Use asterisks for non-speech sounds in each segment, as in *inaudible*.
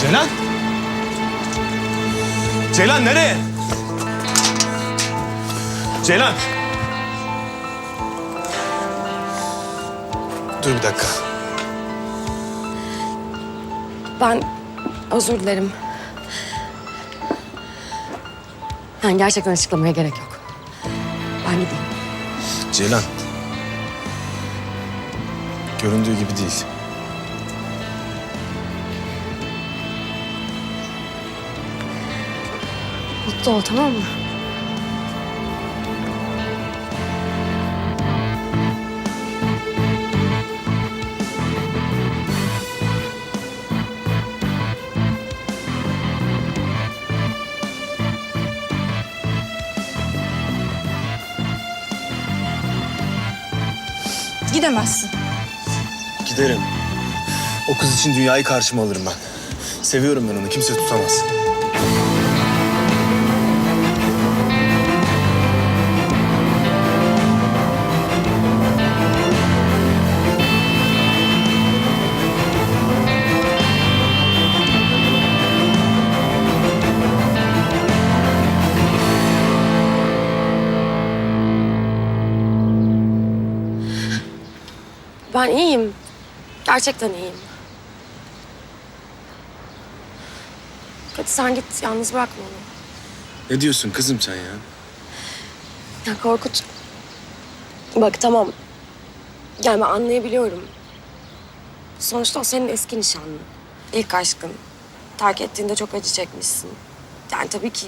Ceylan! Ceylan nereye? Ceylan! Dur bir dakika. Ben özür dilerim. Yani gerçekten açıklamaya gerek yok. Ben gideyim. Ceylan. Göründüğü gibi değil. Mutlu ol tamam mı? Gidemezsin. Giderim. O kız için dünyayı karşıma alırım ben. Seviyorum ben onu. Kimse tutamaz. Ben iyiyim. Gerçekten iyiyim. Hadi sen git yalnız bırakma onu. Ne diyorsun kızım sen ya? Ya Korkut. Bak tamam. Yani ben anlayabiliyorum. Sonuçta o senin eski nişanlın. İlk aşkın. Terk ettiğinde çok acı çekmişsin. Yani tabii ki...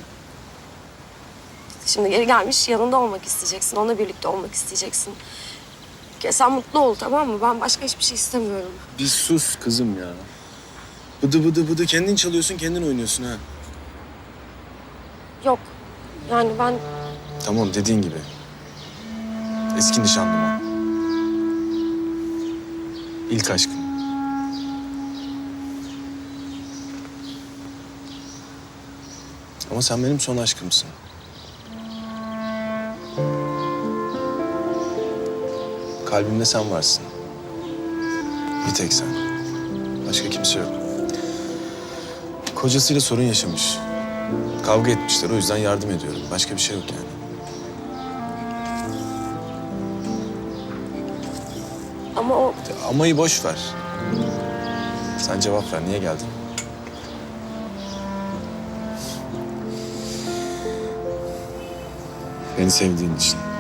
Şimdi geri gelmiş yanında olmak isteyeceksin. Onunla birlikte olmak isteyeceksin. Ya sen mutlu ol tamam mı? Ben başka hiçbir şey istemiyorum. Bir sus kızım ya. Bıdı bıdı bıdı kendin çalıyorsun kendin oynuyorsun ha. Yok. Yani ben Tamam dediğin gibi. Eski nişanlım o. İlk aşkım. Ama sen benim son aşkımsın. Kalbimde sen varsın. Bir tek sen. Başka kimse yok. Kocasıyla sorun yaşamış. Kavga etmişler o yüzden yardım ediyorum. Başka bir şey yok yani. ama o Amayı boş ver. Sen cevap ver. Niye geldin? Beni sevdiğin için.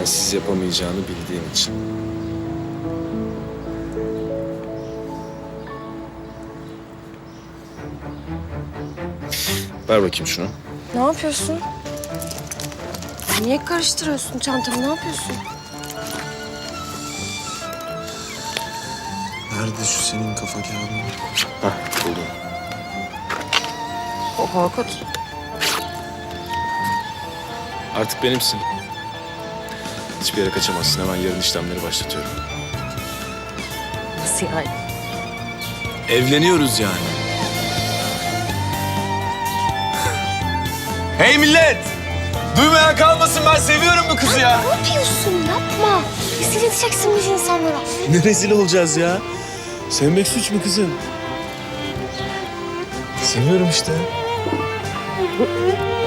Ben siz yapamayacağını bildiğim için. Ver bakayım şunu. ne yapıyorsun? Niye karıştırıyorsun çantamı? Ne yapıyorsun? Nerede şu senin kafa kağıdın? Hah buldum. O Korkut. Artık benimsin. Hiçbir yere kaçamazsın. Hemen yarın işlemleri başlatıyorum. Nasıl yani? Evleniyoruz yani. *laughs* hey millet! Duymayan kalmasın ben seviyorum bu kızı ya. Ne yapıyorsun? Yapma. Rezil edeceksin biz insanlara. Ne rezil olacağız ya? Sevmek suç mu kızım? Seviyorum işte. *laughs*